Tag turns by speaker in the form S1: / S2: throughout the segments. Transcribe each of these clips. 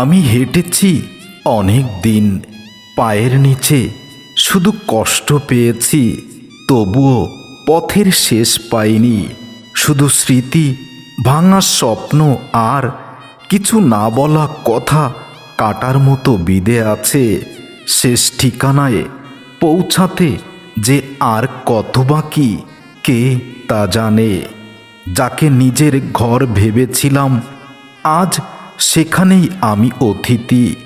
S1: আমি হেঁটেছি অনেক দিন, পায়ের নিচে। শুধু কষ্ট পেয়েছি, তবুও পথের শেষ পাইনি। শুধু স্মৃতি, ভাঙা স্বপ্ন আর কিছু না বলা কথা কাটার মতো বিদে আছে শেষ ঠিকানায় পৌঁছাতে যে আর কত বাকি, কে তা জানে। যাকে নিজের ঘর ভেবেছিলাম, আজ সেখানেই আমি অতিথি।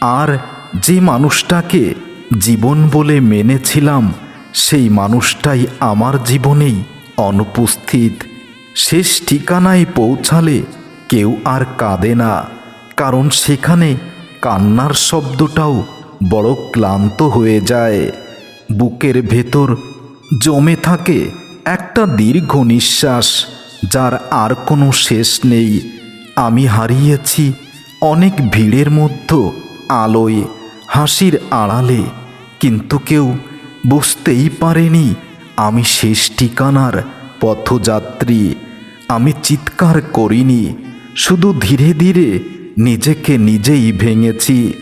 S1: আর যে মানুষটাকে জীবন বলে মেনেছিলাম, সেই মানুষটাই আমার জীবনেই অনুপস্থিত। শেষ ঠিকানায় পৌঁছালে কেউ আর কাঁদে না, কারণ সেখানে কান্নার শব্দটাও বড় ক্লান্ত হয়ে যায়। বুকের ভেতর জমে থাকে একটা দীর্ঘ নিঃশ্বাস, যার আর কোনো শেষ নেই। আমি হারিয়েছি অনেক ভিড়ের মধ্যে আলোয়, হাসির আড়ালে। কিন্তু কেউ বুঝতেই পারেনি আমি শেষ ঠিকানার পথযাত্রী। আমি চিৎকার করিনি, শুধু ধীরে ধীরে নিজেকে নিজেই ভেঙেছি।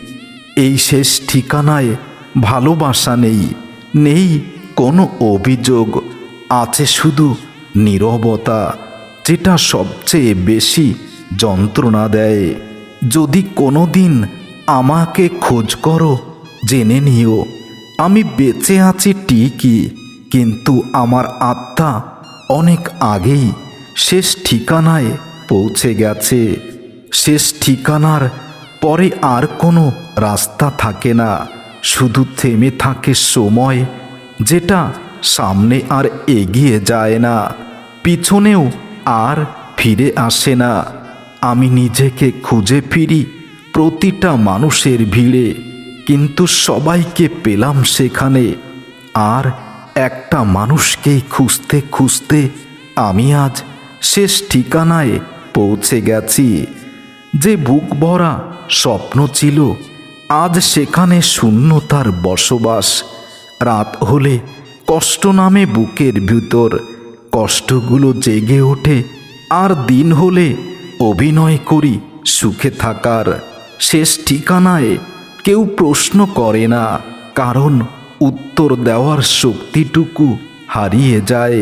S1: এই শেষ ঠিকানায় ভালোবাসা নেই নেই কোনো অভিযোগ, আছে শুধু নীরবতা, যেটা সবচেয়ে বেশি যন্ত্রণা দেয়। যদি কোনো দিন আমাকে খোঁজ করো, জেনে নিও, আমি বেঁচে আছি ঠিকই, কিন্তু আমার আত্মা অনেক আগেই শেষ ঠিকানায় পৌঁছে গেছে। শেষ ঠিকানার পরে আর কোনো রাস্তা থাকে না। শুধু থেমে থাকে সময়, যেটা সামনে আর এগিয়ে যায় না। পিছনেও আর ফিরে আসে না। আমি নিজেকে খুঁজে ফিরি প্রতিটা মানুষের ভিড়ে, কিন্তু সবাইকে পেলাম সেখানে। আর একটা মানুষকেই খুঁজতে খুঁজতে আমি আজ শেষ ঠিকানায় পৌঁছে গেছি। যে বুক ভরা স্বপ্ন ছিল, আজ সেখানে শূন্যতার বসবাস। রাত হলে কষ্ট নামে বুকের ভিতর, কষ্টগুলো জেগে ওঠে। আর দিন হলে অভিনয় করি, সুখে থাকার শেষ ঠিকানায় কেউ প্রশ্ন করে না, কারণ উত্তর দেওয়ার শক্তিটুকু হারিয়ে যায়।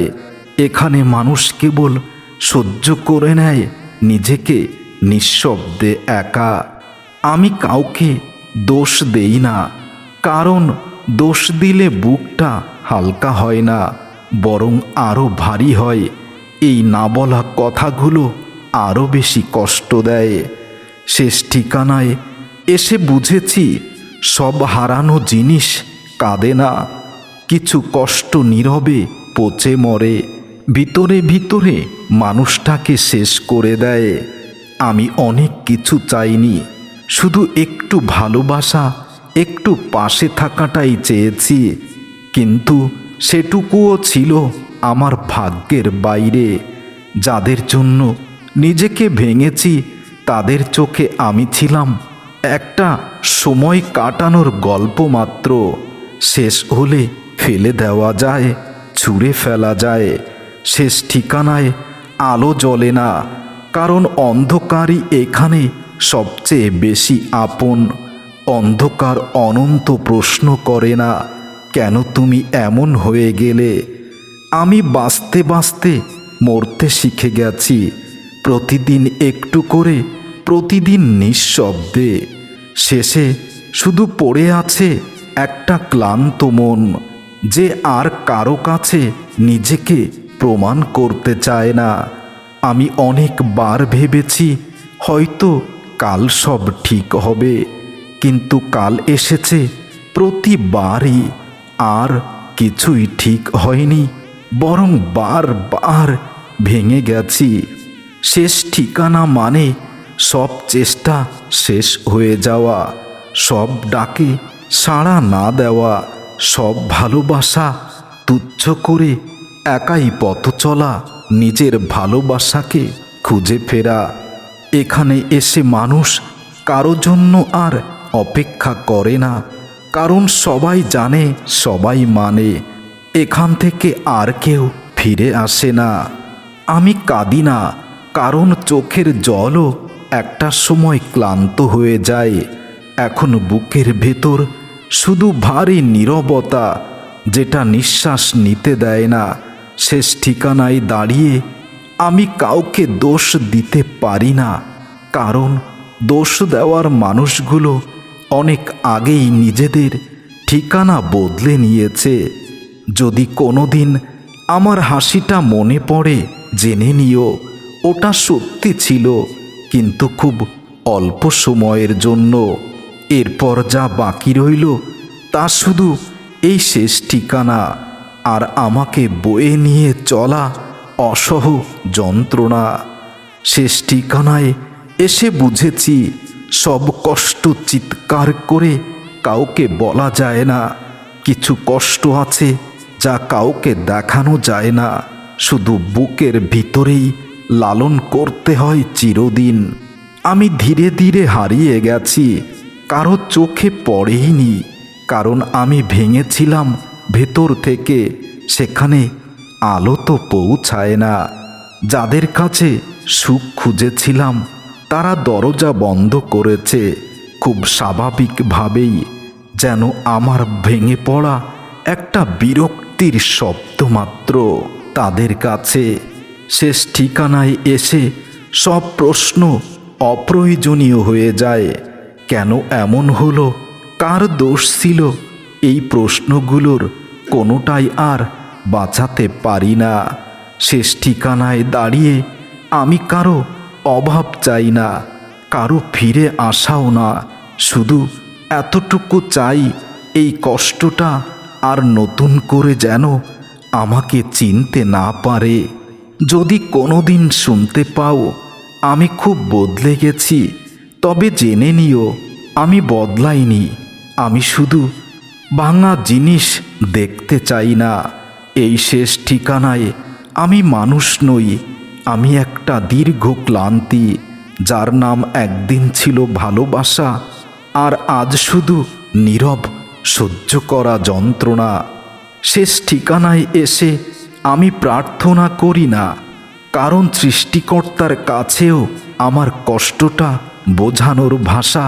S1: এখানে মানুষ কেবল সহ্য করে নেয়, নিজেকে নিঃশব্দে একা। আমি কাউকে দোষ দেই না, কারণ দোষ দিলে বুকটা হালকা হয় না, বরং আরও ভারী হয়। এই না বলা কথাগুলো আরও বেশি কষ্ট দেয়। শেষ ঠিকানায় এসে বুঝেছি, সব হারানো জিনিস কাঁদে না। কিছু কষ্ট নীরবে পচে মরে, ভিতরে ভিতরে মানুষটাকে শেষ করে দেয়। আমি অনেক কিছু চাইনি, শুধু একটু ভালোবাসা, একটু পাশে থাকাটাই চেয়েছি। কিন্তু সেটুকুও ছিল আমার ভাগ্যের বাইরে, যাদের জন্য নিজেকে ভেঙেছি, তাদের চোখে আমি ছিলাম। একটা সময় কাটানোর গল্প মাত্র। শেষ হলে ফেলে দেওয়া যায়, ছুঁড়ে ফেলা যায়। শেষ ঠিকানায় আলো জ্বলে না, কারণ অন্ধকারই এখানে সবচেয়ে বেশি আপন। অন্ধকার অনন্ত প্রশ্ন করে না, কেন তুমি এমন হয়ে গেলে? আমি বাঁচতে বাঁচতে মরতে শিখে গেছি। প্রতিদিন একটু করে, প্রতিদিন নিঃশব্দে। শেষে শুধু পড়ে আছে একটা ক্লান্ত মন, যে আর কারও কাছে নিজেকে প্রমাণ করতে চায় না। আমি অনেকবার ভেবেছি, হয়তো কাল সব ঠিক হবে, কিন্তু কাল এসেছে, প্রতিবারই আর কিছুই ঠিক হয়নি, বরং বারবার ভেঙে গেছি। শেষ ঠিকানা মানে সব চেষ্টা শেষ হয়ে যাওয়া, সব ডাকে সাড়া না দেওয়া, সব ভালোবাসা তুচ্ছ করে একাই পথ চলা, নিজের ভালোবাসাকে খুঁজে ফেরা। এখানে এসে মানুষ কারও জন্য আর অপেক্ষা করে না, কারণ সবাই জানে, সবাই মানে। এখান থেকে আর কেউ ফিরে আসে না। আমি কাঁদি না কারণ চোখের জলও একটা সময় ক্লান্ত হয়ে যায়। এখন বুকের ভেতর শুধু ভারী নীরবতা, যেটা নিঃশ্বাস নিতে দেয় না। শেষ ঠিকানায় দাঁড়িয়ে আমি কাউকে দোষ দিতে পারি না, কারণ দোষ দেওয়ার মানুষগুলো অনেক আগেই নিজেদের ঠিকানা বদলে নিয়েছে। যদি কোনোদিন আমার হাসিটা মনে পড়ে, জেনে নিও ওটা সত্যি ছিল, কিন্তু খুব অল্প সময়ের জন্য। এরপর যা বাকি রইল, তা শুধু এই শেষ ঠিকানা। আর আমাকে বয়ে নিয়ে চলা অসহ যন্ত্রণা। শেষ ঠিকানায় এসে বুঝেছি, সব কষ্ট চিৎকার করে কাউকে বলা যায় না। কিছু কষ্ট আছে যা কাউকে দেখানো যায় না। শুধু বুকের ভিতরেই লালন করতে হয় চিরদিন। আমি ধীরে ধীরে হারিয়ে গেছি, কারও চোখে পড়েইনি, কারণ আমি ভেঙেছিলাম ভেতর থেকে, সেখানে আলো তো পৌঁছায় না। যাদের কাছে সুখ খুঁজেছিলাম, তারা দরজা বন্ধ করেছে, খুব স্বাভাবিকভাবেই যেন আমার ভেঙে পড়া একটা বিরক্তির শব্দ মাত্র তাদের কাছে। শেষ ঠিকানায় এসে সব প্রশ্ন অপ্রয়োজনীয় হয়ে যায়। কেন এমন হলো? কার দোষ ছিল? এই প্রশ্নগুলোর কোনোটাই আর বাঁচাতে পারি না। শেষ ঠিকানায় দাঁড়িয়ে আমি কারও অভাব চাই না, কারও ফিরে আসাও না। শুধু এতটুকু চাই, এই কষ্টটা আর নতুন করে যেন আমাকে চিনতে না পারে। যদি কোনোদিন শুনতে পাও, আমি খুব বদলে গেছি, তবে জেনে নিও, আমি বদলাইনি। আমি শুধু ভাঙা জিনিস দেখতে চাই না। এই শেষ ঠিকানায় আমি মানুষ নই, আমি একটা দীর্ঘ ক্লান্তি, যার নাম একদিন ছিল ভালোবাসা, আর আজ শুধু নীরব সহ্য করা যন্ত্রণা। শেষ ঠিকানায় এসে আমি প্রার্থনা করি না, কারণ সৃষ্টিকর্তার কাছেও আমার কষ্টটা বোঝানোর ভাষা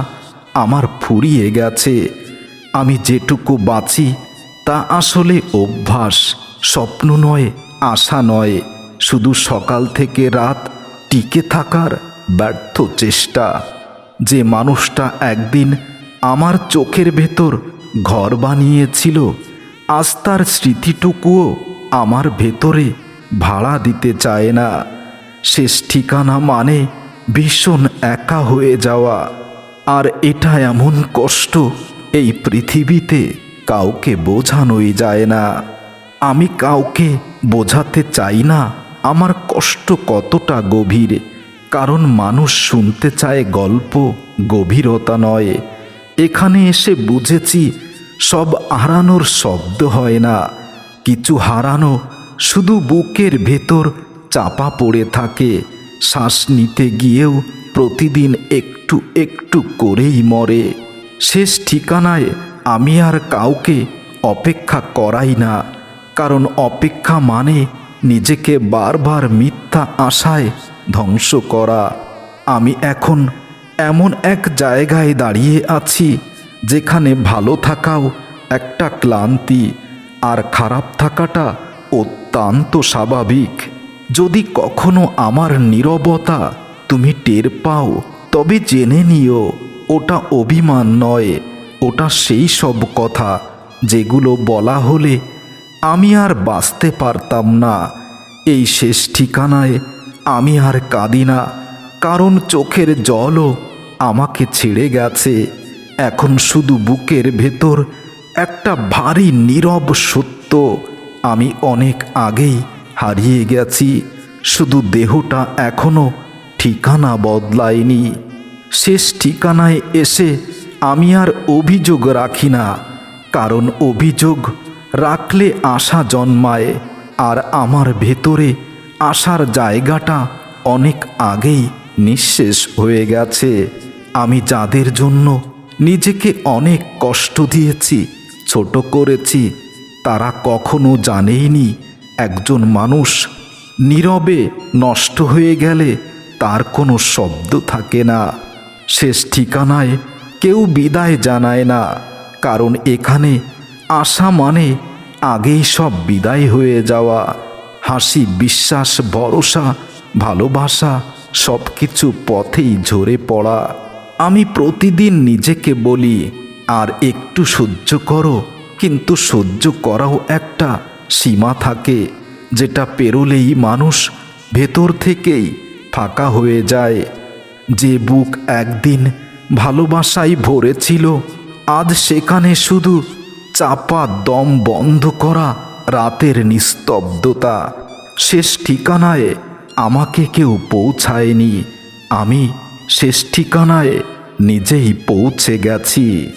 S1: আমার ফুরিয়ে গেছে। আমি যেটুকু বাঁচি, তা আসলে অভ্যাস, স্বপ্ন নয়, আশা নয়। শুধু সকাল থেকে রাত টিকে থাকার ব্যর্থ চেষ্টা। যে মানুষটা একদিন আমার চোখের ভেতর ঘর বানিয়েছিল, আজ তার স্মৃতিটুকুও আমার ভেতরে ভাড়া দিতে চায় না। শেষ ঠিকানা মানে ভীষণ একা হয়ে যাওয়া। আর এটা এমন কষ্ট, এই পৃথিবীতে কাউকে বোঝানোই যায় না। আমি কাউকে বোঝাতে চাই না, আমার কষ্ট কতটা গভীর। কারণ মানুষ শুনতে চায় গল্প গভীরতা নয়। এখানে এসে বুঝেছি, সব হারানোর শব্দ হয় না। কিছু হারানো, শুধু বুকের ভেতর চাপা পড়ে থাকে। শ্বাস নিতে গিয়েও প্রতিদিন একটু একটু করেই মরে। শেষ ঠিকানায় আমি আর কাউকে অপেক্ষা করাই না, কারণ অপেক্ষা মানে নিজেকে বারবার মিথ্যা আশায় ধ্বংস করা। আমি এখন এমন এক জায়গায় দাঁড়িয়ে আছি, যেখানে ভালো থাকাও একটা ক্লান্তি। আর খারাপ থাকাটা অত্যন্ত স্বাভাবিক। যদি কখনো আমার নীরবতা তুমি টের পাও, তবে জেনে নিও, ওটা অভিমান নয়, ওটা সেই সব কথা যেগুলো বলা হলে আমি আর বাঁচতে পারতাম না। এই শেষ ঠিকানায় আমি আর কাঁদি না, কারণ চোখের জলও আমাকে ছেড়ে গেছে। এখন শুধু বুকের ভেতর একটা ভারী নীরব সত্য আমি অনেক আগেই হারিয়ে গেছি। শুধু দেহটা এখনও ঠিকানা বদলায়নি। শেষ ঠিকানায় এসে আমি আর অভিযোগ রাখি না। কারণ অভিযোগ রাখলে আশা জন্মায় আর আমার ভেতরে আসার জায়গাটা অনেক আগেই নিঃশেষ হয়ে গেছে। আমি যাদের জন্য নিজেকে অনেক কষ্ট দিয়েছি ছোট করেছি, তারা কখনো জানেইনি একজন মানুষ নীরবে নষ্ট হয়ে গেলে তার কোনো শব্দ থাকে না। শেষ ঠিকানায় কেউ বিদায় জানায় না, কারণ এখানে আসা মানে আগেই সব বিদায় হয়ে যাওয়া। হাসি, বিশ্বাস, ভরসা, ভালোবাসা সব কিছু পথেই ঝরে পড়া। আমি প্রতিদিন নিজেকে বলি আর একটু সহ্য করো। কিন্তু সহ্য করাও একটা সীমা থাকে, যেটা পেরোলেই মানুষ ভেতর থেকেই ফাঁকা হয়ে যায়। যে বুক একদিন ভালোবাসায় ভরেছিল, আজ সেখানে শুধু চাপা দম বন্ধ করা রাতের নিস্তব্ধতা। শেষ ঠিকানায় আমাকে কেউ পৌঁছায়নি, আমি শেষ ঠিকানায় নিজেই পৌঁছে গেছি।